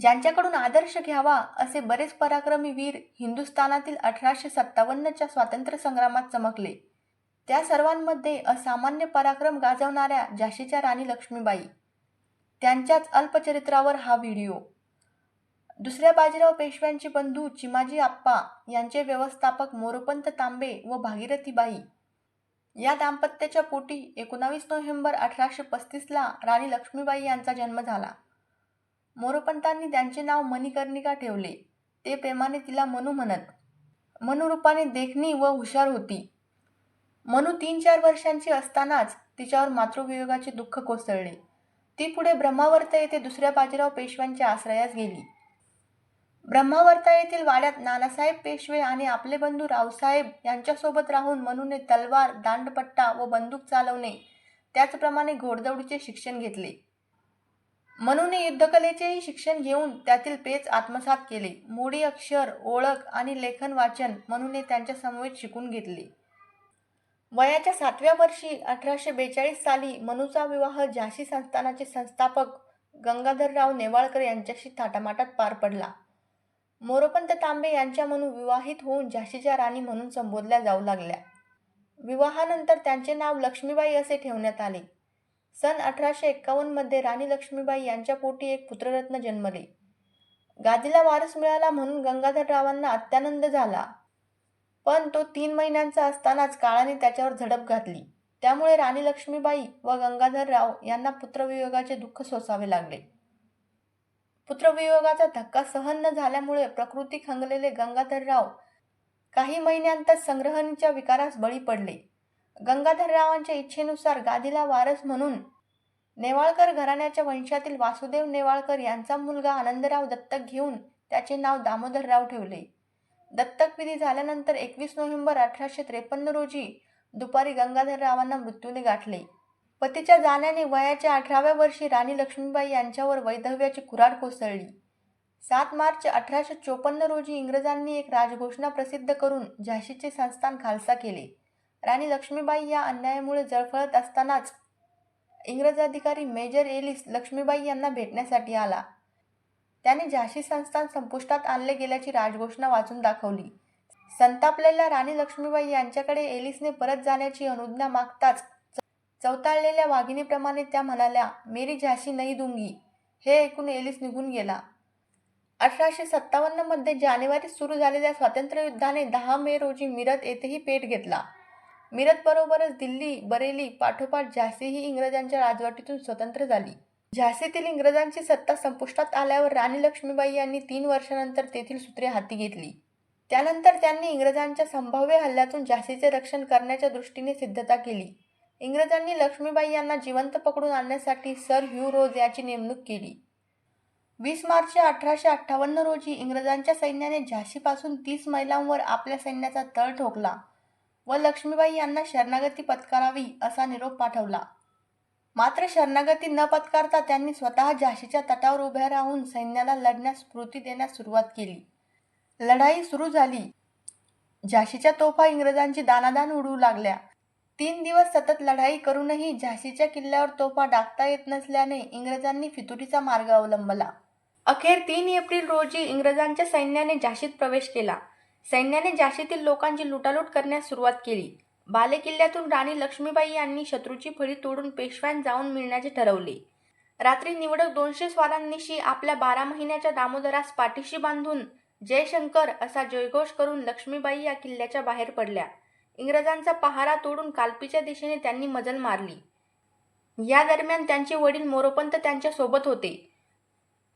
ज्यांच्याकडून आदर्श घ्यावा असे बरेच पराक्रमी वीर हिंदुस्थानातील अठराशे सत्तावन्नच्या स्वातंत्र्य संग्रामात चमकले. त्या सर्वांमध्ये असामान्य पराक्रम गाजवणाऱ्या झाशीच्या राणी लक्ष्मीबाई. त्यांच्याच अल्पचरित्रावर हा व्हिडिओ. दुसऱ्या बाजीराव पेशव्यांचे बंधू चिमाजी आप्पा यांचे व्यवस्थापक मोरोपंत तांबे व भागीरथीबाई. या दाम्पत्याच्या पोटी एकोणावीस नोव्हेंबर अठराशे पस्तीसला राणी लक्ष्मीबाई यांचा जन्म झाला. मोरोपंतांनी त्यांचे नाव मणिकर्णिका ठेवले. ते प्रेमाने तिला मनू म्हणत मनूरूपाने देखणी व हुशार होती. मनू तीन चार वर्षांची असतानाच तिच्यावर मातृवियोगाचे दुःख कोसळले. ती पुढे ब्रह्मावर्त येथे दुसऱ्या बाजीराव पेशव्यांच्या आश्रयास गेली. ब्रह्मावर्ता येथील वाड्यात नानासाहेब पेशवे आणि आपले बंधू रावसाहेब यांच्यासोबत राहून मनूने तलवार दांडपट्टा व बंदूक चालवणे त्याचप्रमाणे घोडदौडीचे शिक्षण घेतले. मनुने युद्धकलेचेही शिक्षण घेऊन त्यातील पेच आत्मसात केले. मोडी अक्षर ओळख आणि लेखन वाचन मनूने त्यांच्या समवेत शिकून घेतले. वयाच्या सातव्या वर्षी अठराशे बेचाळीस साली मनूचा विवाह झाशी संस्थानाचे संस्थापक गंगाधरराव नेवाळकर यांच्याशी थाटामाटात पार पडला. मोरोपंत तांबे यांच्या मनू विवाहित होऊन झाशीच्या राणी म्हणून संबोधल्या जाऊ लागल्या. विवाहानंतर त्यांचे नाव लक्ष्मीबाई असे ठेवण्यात आले. सन अठराशे एक्कावन्नमध्ये राणी लक्ष्मीबाई यांच्या पोटी एक पुत्ररत्न जन्मले. गादीला वारस मिळाला म्हणून गंगाधररावांना अत्यानंद झाला. पण तो तीन महिन्यांचा असतानाच काळाने त्याच्यावर झडप घातली. त्यामुळे राणी लक्ष्मीबाई व गंगाधरराव यांना पुत्रवियोगाचे दुःख सोसावे लागले. पुत्रवियोगाचा धक्का सहन न झाल्यामुळे प्रकृती खंगलेले गंगाधरराव काही महिन्यांतच संग्रहणीच्या विकारास बळी पडले. गंगाधररावांच्या इच्छेनुसार गादीला वारस म्हणून नेवाळकर घराण्याच्या वंशातील वासुदेव नेवाळकर यांचा मुलगा आनंदराव दत्तक घेऊन त्याचे नाव दामोदरराव ठेवले. दत्तक विधी झाल्यानंतर एकवीस नोव्हेंबर अठराशे त्रेपन्न रोजी दुपारी गंगाधररावांना मृत्यूने गाठले. पतीच्या जाण्याने वयाच्या अठराव्या वर्षी राणी लक्ष्मीबाई यांच्यावर वैधव्याची कुऱ्हाड कोसळली. सात मार्च अठराशे चोपन्न रोजी इंग्रजांनी एक राजघोषणा प्रसिद्ध करून झाशीचे संस्थान खालसा केले. राणी लक्ष्मीबाई या अन्यायामुळे जळफळत असतानाच इंग्रज अधिकारी मेजर एलिस लक्ष्मीबाई यांना भेटण्यासाठी आला. त्याने झाशी संस्थान संपुष्टात आणले गेल्याची राजघोषणा वाचून दाखवली. संतापलेल्या राणी लक्ष्मीबाई यांच्याकडे एलिसने परत जाण्याची अनुज्ञा मागताच चवताळलेल्या वाघिणीप्रमाणे त्या म्हणाल्या मेरी झाशी नाही दुंगी. हे ऐकून एलिस निघून गेला. अठराशे सत्तावन्नमध्ये जानेवारीत सुरू झालेल्या स्वातंत्र्ययुद्धाने दहा मे रोजी मिरत येथेही पेट घेतला. मिरतबरोबरच दिल्ली बरेली पाठोपाठ झाशीही इंग्रजांच्या राजवटीतून स्वतंत्र झाली. झाशीतील इंग्रजांची सत्ता संपुष्टात आल्यावर राणी लक्ष्मीबाई यांनी तीन वर्षानंतर तेथील सूत्रे हाती घेतली. त्यानंतर त्यांनी इंग्रजांच्या संभाव्य हल्ल्यातून झाशीचे रक्षण करण्याच्या दृष्टीने सिद्धता केली. इंग्रजांनी लक्ष्मीबाई यांना जिवंत पकडून आणण्यासाठी सर ह्यू रोज याची नेमणूक केली. वीस मार्च अठराशे अठ्ठावन्न रोजी इंग्रजांच्या सैन्याने झाशीपासून तीस मैलांवर आपल्या सैन्याचा तळ ठोकला. व लक्ष्मीबाई यांना शरणागती पत्करावी असा निरोप पाठवला. मात्र शरणागती न पत्कारता त्यांनी स्वतः झाशीच्या तटावर उभ्या राहून सैन्याला लढण्यास स्फूर्ती देण्यास सुरुवात केली. लढाई सुरू झाली. झाशीच्या तोफा इंग्रजांची दानादान उडवू लागल्या. तीन दिवस सतत लढाई करूनही झाशीच्या किल्ल्यावर तोफा डाकता येत नसल्याने इंग्रजांनी फितुरीचा मार्ग अवलंबला. अखेर तीन एप्रिल रोजी इंग्रजांच्या सैन्याने झाशीत प्रवेश केला. सैन्याने झाशीतील लोकांची लुटालूट करण्यास सुरुवात केली. बालेकिल्ल्यातून राणी लक्ष्मीबाई यांनी शत्रूची फळी तोडून पेशव्यान जाऊन मिळण्याचे ठरवले. रात्री निवडक दोनशे स्वारांनिशी आपल्या बारा महिन्याच्या दामोदरास पाठीशी बांधून जयशंकर असा जयघोष करून लक्ष्मीबाई या किल्ल्याच्या बाहेर पडल्या. इंग्रजांचा पहारा तोडून कालपीच्या दिशेने त्यांनी मजल मारली. या दरम्यान त्यांचे वडील मोरोपंत त्यांच्यासोबत होते.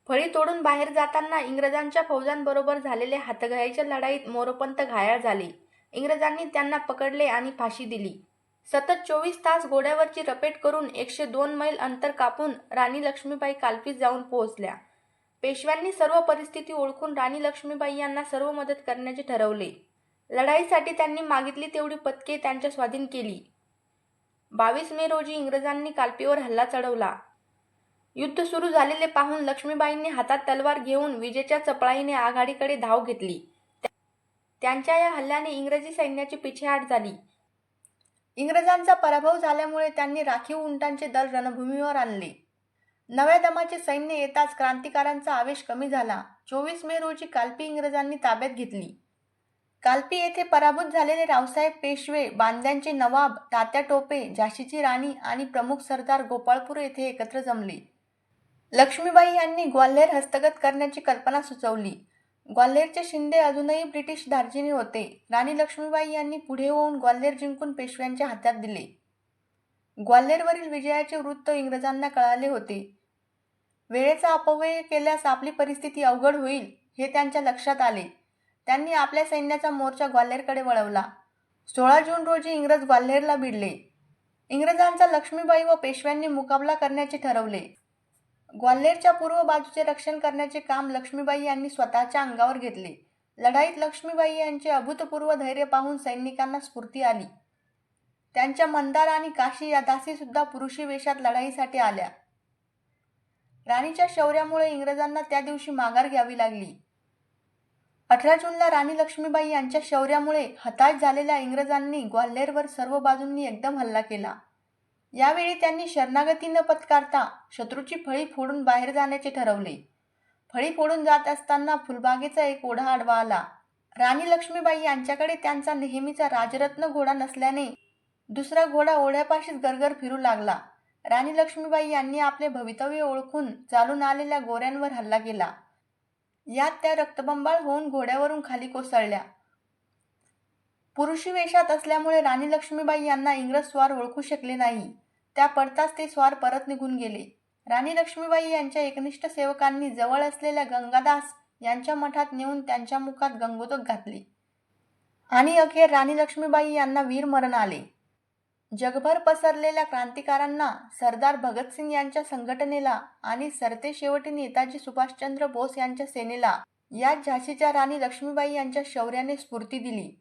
फळी तोडून बाहेर जाताना इंग्रजांच्या फौजांबरोबर झालेल्या हातघाईच्या लढाईत मोरोपंत घायाळ झाले. इंग्रजांनी त्यांना पकडले आणि फाशी दिली. सतत चोवीस तास घोड्यावरची रपेट करून एकशे दोन मैल अंतर कापून राणी लक्ष्मीबाई कालपीत जाऊन पोहोचल्या. पेशव्यांनी सर्व परिस्थिती ओळखून राणी लक्ष्मीबाई यांना सर्व मदत करण्याचे ठरवले. लढाईसाठी त्यांनी मागितली तेवढी पदके त्यांच्या स्वाधीन केली. बावीस मे रोजी इंग्रजांनी कालपीवर हल्ला चढवला. युद्ध सुरू झालेले पाहून लक्ष्मीबाईंनी हातात तलवार घेऊन विजेच्या चपळाईने आघाडीकडे धाव घेतली. त्यांच्या या हल्ल्याने इंग्रजी सैन्याची पिछेहाट झाली. इंग्रजांचा पराभव झाल्यामुळे त्यांनी राखीव उंटांचे दल रणभूमीवर आणले. नव्या दमाचे सैन्य येताच क्रांतिकारांचा आवेश कमी झाला. चोवीस मे रोजी कालपी इंग्रजांनी ताब्यात घेतली. कालपी येथे पराभूत झालेले रावसाहेब पेशवे बांद्यांचे नवाब तात्या टोपे झाशीची राणी आणि प्रमुख सरदार गोपाळपूर येथे एकत्र जमले. लक्ष्मीबाई यांनी ग्वाल्हेर हस्तगत करण्याची कल्पना सुचवली. ग्वाल्हेरचे शिंदे अजूनही ब्रिटिश दार्जिनी होते. राणी लक्ष्मीबाई यांनी पुढे होऊन ग्वाल्हेर जिंकून पेशव्यांच्या हातात दिले. ग्वाल्हेरवरील विजयाचे वृत्त इंग्रजांना कळाले होते. वेळेचा अपव्यय केल्यास आपली परिस्थिती अवघड होईल हे त्यांच्या लक्षात आले. त्यांनी आपल्या सैन्याचा मोर्चा ग्वाल्हेरकडे वळवला. सोळा जून रोजी इंग्रज ग्वाल्हेरला भिडले. इंग्रजांचा लक्ष्मीबाई व पेशव्यांनी मुकाबला करण्याचे ठरवले. ग्वाल्हेरच्या पूर्व बाजूचे रक्षण करण्याचे काम लक्ष्मीबाई यांनी स्वतःच्या अंगावर घेतले. लढाईत लक्ष्मीबाई यांचे अभूतपूर्व धैर्य पाहून सैनिकांना स्फूर्ती आली. त्यांच्या मंदार आणि काशी या दासी सुद्धा पुरुषी वेशात लढाईसाठी आल्या. राणीच्या शौर्यामुळे इंग्रजांना त्या दिवशी माघार घ्यावी लागली. अठरा जूनला राणी लक्ष्मीबाई यांच्या शौर्यामुळे हताश झालेल्या इंग्रजांनी ग्वाल्हेरवर सर्व बाजूंनी एकदम हल्ला केला. यावेळी त्यांनी शरणागती न पत्कारता शत्रूची फळी फोडून बाहेर जाण्याचे ठरवले. फळी फोडून जात असताना फुलबागेचा एक ओढा आडवा आला. राणी लक्ष्मीबाई यांच्याकडे त्यांचा नेहमीचा राजरत्न घोडा नसल्याने दुसरा घोडा ओढ्यापाशीच गरगर फिरू लागला. राणी लक्ष्मीबाई यांनी आपले भवितव्य ओळखून चालून आलेल्या गोऱ्यांवर हल्ला केला. यात त्या रक्तबंबाळ होऊन घोड्यावरून खाली कोसळल्या. पुरुषी वेशात असल्यामुळे राणी लक्ष्मीबाई यांना इंग्रज स्वार ओळखू शकले नाही. त्या पडताच ते स्वार परत निघून गेले. राणी लक्ष्मीबाई यांच्या एकनिष्ठ सेवकांनी जवळ असलेल्या गंगादास यांच्या मठात नेऊन त्यांच्या मुखात गंगोदक घातले. आणि अखेर राणी लक्ष्मीबाई यांना वीरमरण आले. जगभर पसरलेल्या क्रांतिकारांना सरदार भगतसिंग यांच्या संघटनेला आणि सरते शेवटी नेताजी सुभाषचंद्र बोस यांच्या सेनेला या झाशीच्या राणी लक्ष्मीबाई यांच्या शौर्याने स्फूर्ती दिली.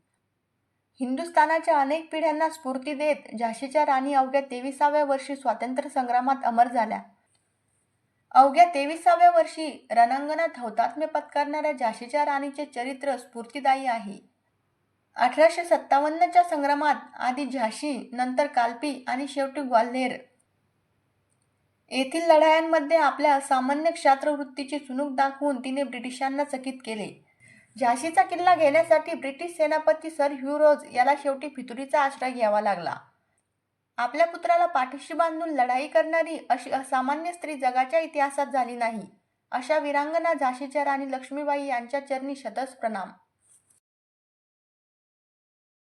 हिंदुस्थानाच्या अनेक पिढ्यांना स्फूर्ती देत झाशीच्या राणी अवघ्या तेविसाव्या वर्षी स्वातंत्र्य संग्रामात अमर झाल्या. अवघ्या तेविसाव्या वर्षी रणांगणात हौतात्म्य पत्करणाऱ्या झाशीच्या राणीचे चरित्र स्फूर्तिदायी आहे. अठराशे सत्तावन्नच्या संग्रामात आधी झाशी नंतर कालपी आणि शेवटी ग्वाल्हेर. येथील लढायांमध्ये आपल्या सामान्य क्षात्रवृत्तीची चुणूक दाखवून तिने ब्रिटिशांना चकित केले. झाशीचा किल्ला घेण्यासाठी ब्रिटिश सेनापती सर ह्युरोज याला शेवटी फितुरीचा आश्रय घ्यावा लागला. आपल्या पुत्राला पाठीशी बांधून लढाई करणारी अशी असामान्य स्त्री जगाच्या इतिहासात झाली नाही. अशा वीरांगना झाशीच्या राणी लक्ष्मीबाई यांच्या चरणी शतस प्रणाम.